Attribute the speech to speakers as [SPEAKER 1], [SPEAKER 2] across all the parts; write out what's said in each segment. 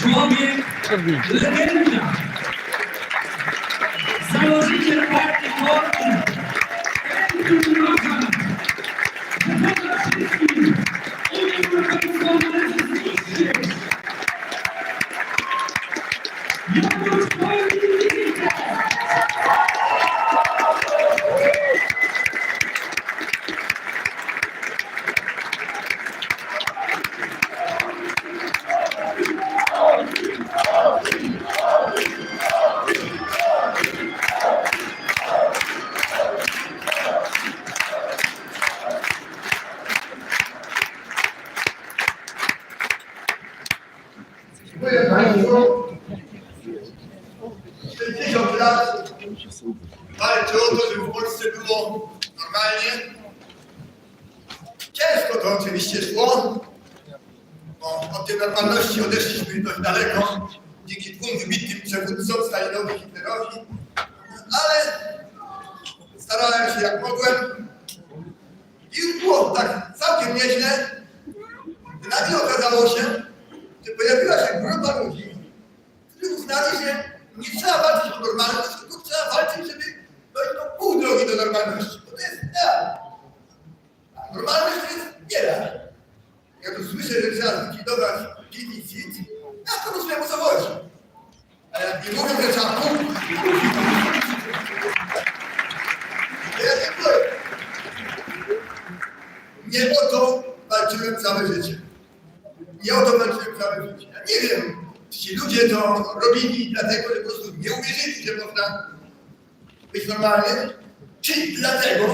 [SPEAKER 1] człowiek, legenda, założyciel partii Korki, Kulturowa, wygląda
[SPEAKER 2] lat walczę o to, żeby w Polsce było normalnie. Ciężko to oczywiście szło, bo od tej normalności odeszliśmy dość daleko dzięki dwóm wybitnym przewódcom, Stalinowi i Hitlerowi, ale starałem się jak mogłem i było tak całkiem nieźle. Nagle okazało się, że pojawiła się grupa ludzi, którzy uznali, że nie trzeba walczyć o normalność, tylko trzeba walczyć, żeby dojść do pół drogi do normalności. Bo to jest ideal. A normalność to jest niereal. Ja tu słyszę, że trzeba zlikwidować deficyt, ja to rozumiem o co chodzi. A jak nie mówią, że trzeba pół, to ja nie powiem. Nie o to walczyłem całe życie. Nie o to walczyłem całe życie. Ja nie wiem, ci ludzie to robili dlatego, że po prostu nie uwierzyli, że można być normalnym, czy dlatego,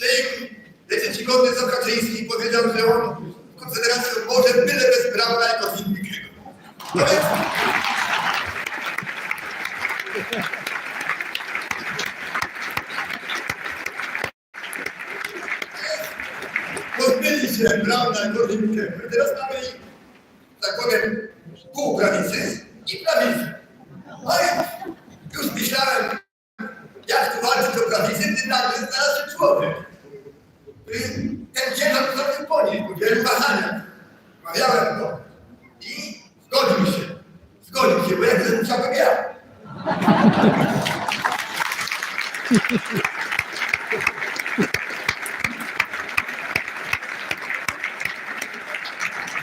[SPEAKER 2] że im wiecie, ci godny co Kaczyński powiedział, że on w Konfederacji może byle bez prawa jako winny krygo. To jest... Pozbyli się prawa jako winny krygo. Teraz mamy tak powiem, pół prawicy i prawicy. No i już myślałem, jak tu walczyć o prawicę, gdy nagle znalazł się człowiek. Ten ciężar zrobił po niej, udzielił wahania. Mawiałem go. I zgodził się. Zgodził się, bo jak to musiałbym ja.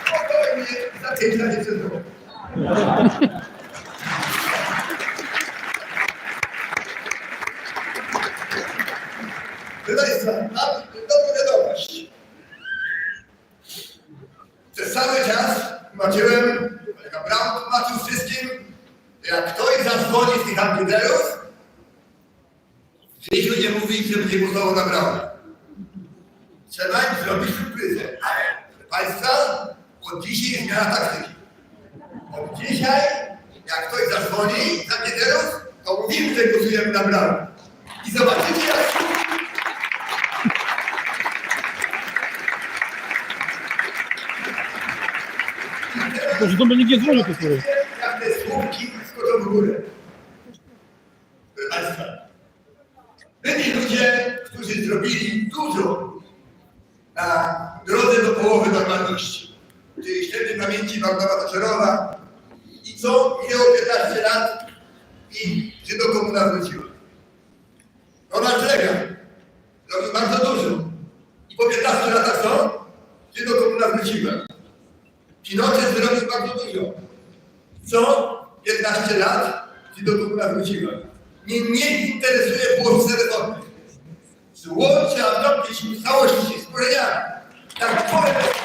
[SPEAKER 2] Spokojnie, za tydzień nie chcę zrobić. Proszę Państwa, mam dobrą wiadomość. Przez cały czas tłumaczyłem, Braun tłumaczył wszystkim, jak ktoś zadzwoni z tych antyderów, ci ludzie mówili, że będzie na Brauna. Trzeba im zrobić surpryzę. Ale, proszę Państwa, od dzisiaj zmiana taktyki. Dzisiaj, jak ktoś zadzwoni z antyderów, to mówimy, że głosujemy na Brauna. I zobaczycie, jak
[SPEAKER 3] Może do mnie nie dzwoni po prostu.
[SPEAKER 2] Jak te słupki skoczą w górę. Proszę Państwa, byli ludzie, którzy zrobili dużo na drodze do połowy normalności. Czyli świętej pamięci Waldemara Taczerowa i co minęło 15 lat i Żydokomuna wróciła. Ronald Reagan zrobił bardzo dużo i po 15 latach co? Żydokomuna wróciła. Pinochet zrobił bardzo dużo. Co 15 lat ci do komuna wróciła. Mnie nie interesuje Polsce reformy. Złącze, a dopisz całości z korzeniami. Tak powiem.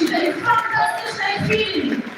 [SPEAKER 2] miłości, ten fantastyczny.